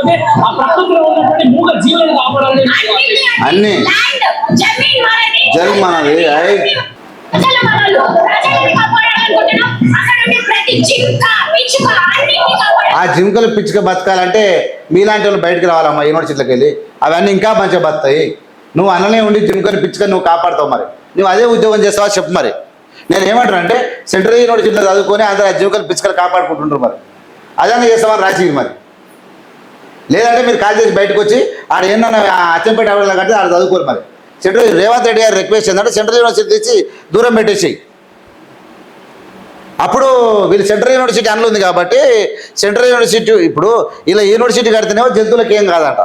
లేకపోతే ఆ ప్రకృతిలో ఉన్నటువంటి మూగ జీవులను కాపాడాలని అన్ని. మనది అన్నిటిని ఆ జింకలు పిచ్చుక బతకాలంటే మీలాంటి వాళ్ళు బయటకు రావాలమ్మా యూనివర్సిటీలకు వెళ్ళి. అవన్నీ ఇంకా మంచిగా బతాయి నువ్వు అన్ననే ఉండి జింకలు పిచ్చుక నువ్వు కాపాడుతావు మరి. నువ్వు అదే ఉద్యోగం చేస్తావా చెప్పు మరి. నేను ఏమంటాను అంటే సెంట్రల్ యూనివర్సిటీలో చదువుకొని అందరూ ఆ జింకలు పిచ్చుకలు కాపాడుకుంటుంటారు మరి. అదన్నా చేస్తామని రాసి మరి. లేదంటే మీరు కాల్ చేసి బయటకు వచ్చి ఆడ ఏంటన్నా అచ్చంపేట అవడలా కడితే ఆడ చదువుకోరు మరి. సెంట్రల్ రేవంత్ రెడ్డి గారు రిక్వెస్ట్ ఏంటంటే సెంట్రల్ యూనివర్సిటీ తెచ్చి దూరం పెట్టేసి అప్పుడు వీళ్ళు సెంట్రల్ యూనివర్సిటీ అందులో ఉంది కాబట్టి సెంట్రల్ యూనివర్సిటీ ఇప్పుడు ఇలా యూనివర్సిటీ కడితేనేమో జంతువులకు ఏం కాదంట.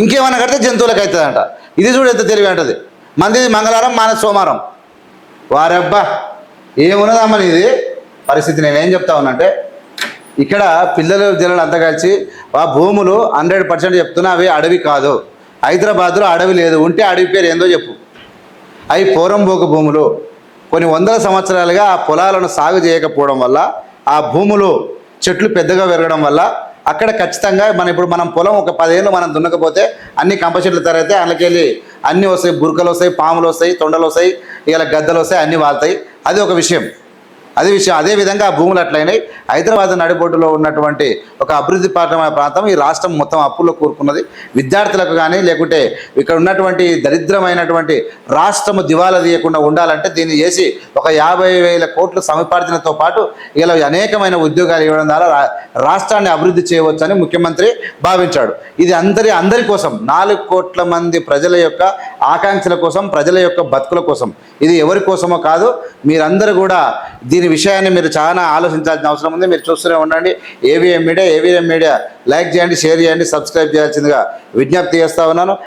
ఇంకేమైనా కడితే జంతువులకు అవుతుందంట. ఇది చూడు ఎంత తెలివి అంటది. మందిది మంగళవారం మాన సోమవారం. వారబ్బా ఏమున్నదమ్మా ఇది పరిస్థితి నేనేం చెప్తా ఉన్నానంటే ఇక్కడ పిల్లలు జనాలు అంతా కలిసి ఆ భూములు హండ్రెడ్ పర్సెంట్ చెప్తున్నా అవి అడవి కాదు. హైదరాబాద్లో అడవి లేదు. ఉంటే అడవి పేరు ఏందో చెప్పు. అవి పోరంబోకు భూములు. కొన్ని వందల సంవత్సరాలుగా ఆ పొలాలను సాగు చేయకపోవడం వల్ల ఆ భూములు చెట్లు పెద్దగా పెరగడం వల్ల అక్కడ ఖచ్చితంగా మనం ఇప్పుడు మనం పొలం ఒక పదేళ్ళు మనం దున్నకపోతే అన్ని కంప చెట్లు తరైతే అందులోకెళ్ళి అన్నీ వస్తాయి. బురకలు వస్తాయి పాములు వస్తాయి తొండలు వస్తాయి ఇలా గద్దలు వస్తాయి అన్నీ వాళ్తాయి. అది ఒక విషయం. అదే విషయం అదే విధంగా భూములు అట్లయినాయి. హైదరాబాద్ నడిబొడ్డులో ఉన్నటువంటి ఒక అభివృద్ధి పాఠమైన ప్రాంతం. ఈ రాష్ట్రం మొత్తం అప్పుల్లో కూరుకున్నది. విద్యార్థులకు కానీ లేకుంటే ఇక్కడ ఉన్నటువంటి దరిద్రమైనటువంటి రాష్ట్రము దివాలా తీయకుండా ఉండాలంటే దీన్ని చేసి ఒక యాభై వేల కోట్లు సముపార్జనతో పాటు ఇలా అనేకమైన ఉద్యోగాలు ఇవ్వడం ద్వారా రా- రాష్ట్రాన్ని అభివృద్ధి చేయవచ్చని ముఖ్యమంత్రి భావించాడు. ఇది అందరి అందరి కోసం నాలుగు కోట్ల మంది ప్రజల యొక్క ఆకాంక్షల కోసం ప్రజల యొక్క బతుకుల కోసం. ఇది ఎవరి కోసమో కాదు మీరందరూ కూడా దీని ఈ విషయాన్ని మీరు చాలా ఆలోచించాల్సిన అవసరం ఉంది. మీరు చూస్తూనే ఉండండి. AVM media AVM media. Like చేయండి షేర్ చేయండి సబ్స్క్రైబ్ చేయాల్సిందిగా విజ్ఞప్తి చేస్తా ఉన్నాను.